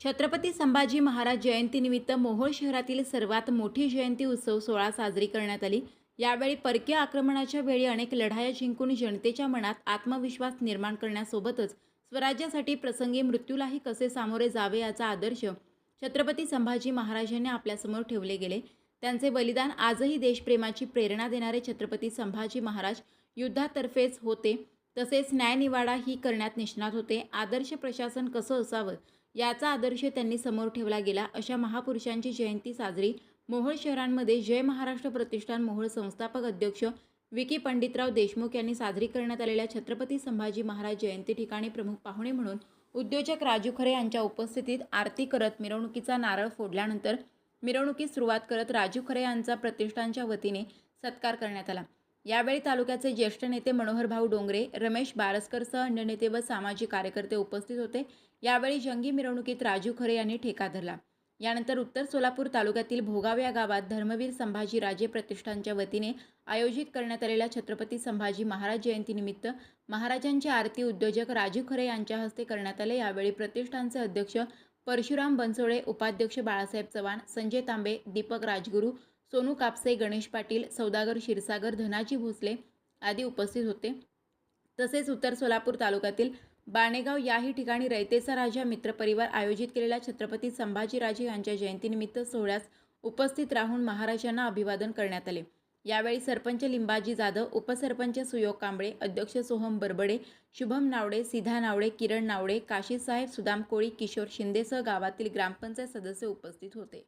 छत्रपती संभाजी महाराज जयंतीनिमित्त मोहोळ शहरातील सर्वात मोठी जयंती उत्सव सोहळा साजरी करण्यात आली. यावेळी परकीय आक्रमणाच्या वेळी अनेक लढाया जिंकून जनतेच्या मनात आत्मविश्वास निर्माण करण्यासोबतच स्वराज्यासाठी प्रसंगी मृत्यूलाही कसे सामोरे जावे याचा आदर्श छत्रपती संभाजी महाराजांनी आपल्यासमोर ठेवले गेले. त्यांचे बलिदान आजही देशप्रेमाची प्रेरणा देणारे छत्रपती संभाजी महाराज युद्धातर्फेच होते. तसेच न्यायनिवाडा ही करण्यात निष्णात होते. आदर्श प्रशासन कसं असावं? याचा आदर्श त्यांनी समोर ठेवला गेला. अशा महापुरुषांची जयंती साजरी मोहोळ शहरांमध्ये जय महाराष्ट्र प्रतिष्ठान मोहोळ संस्थापक अध्यक्ष विकी पंडितराव देशमुख यांनी साजरी करण्यात आलेल्या छत्रपती संभाजी महाराज जयंती ठिकाणी प्रमुख पाहुणे म्हणून उद्योजक राजू खरे यांच्या उपस्थितीत आरती करत मिरवणुकीचा नारळ फोडल्यानंतर मिरवणुकीस सुरुवात करत राजू खरे यांचा प्रतिष्ठानच्या वतीने सत्कार करण्यात आला. यावेळी तालुक्याचे ज्येष्ठ नेते मनोहर भाऊ डोंगरे रमेश बारसकरसह अन्य नेते व सामाजिक कार्यकर्ते उपस्थित होते. यावेळी जंगी मिरवणुकीत राजू खरे यांनी ठेका धरला. यानंतर उत्तर सोलापूर तालुक्यातील भोगाव या गावात धर्मवीर संभाजी राजे प्रतिष्ठानच्या वतीने आयोजित करण्यात आलेल्या छत्रपती संभाजी महाराज जयंतीनिमित्त महाराजांची आरती उद्योजक राजू खरे यांच्या हस्ते करण्यात आले. यावेळी प्रतिष्ठानचे अध्यक्ष परशुराम बनसोडे उपाध्यक्ष बाळासाहेब चव्हाण संजय तांबे दीपक राजगुरू सोनू कापसे गणेश पाटील सौदागर क्षीरसागर धनाजी भोसले आदी उपस्थित होते. तसेच उत्तर सोलापूर तालुक्यातील बाणेगाव याही ठिकाणी रयतेचा राजा मित्रपरिवार आयोजित केलेल्या छत्रपती संभाजीराजे यांच्या जयंतीनिमित्त सोहळ्यास उपस्थित राहून महाराजांना अभिवादन करण्यात आले. यावेळी सरपंच लिंबाजी जाधव उपसरपंच सुयोग कांबळे अध्यक्ष सोहम बरबडे शुभम नावडे सिधा नावडे किरण नावडे काशीसाहेब सुदाम कोळी किशोर शिंदेसह गावातील ग्रामपंचायत सदस्य उपस्थित होते.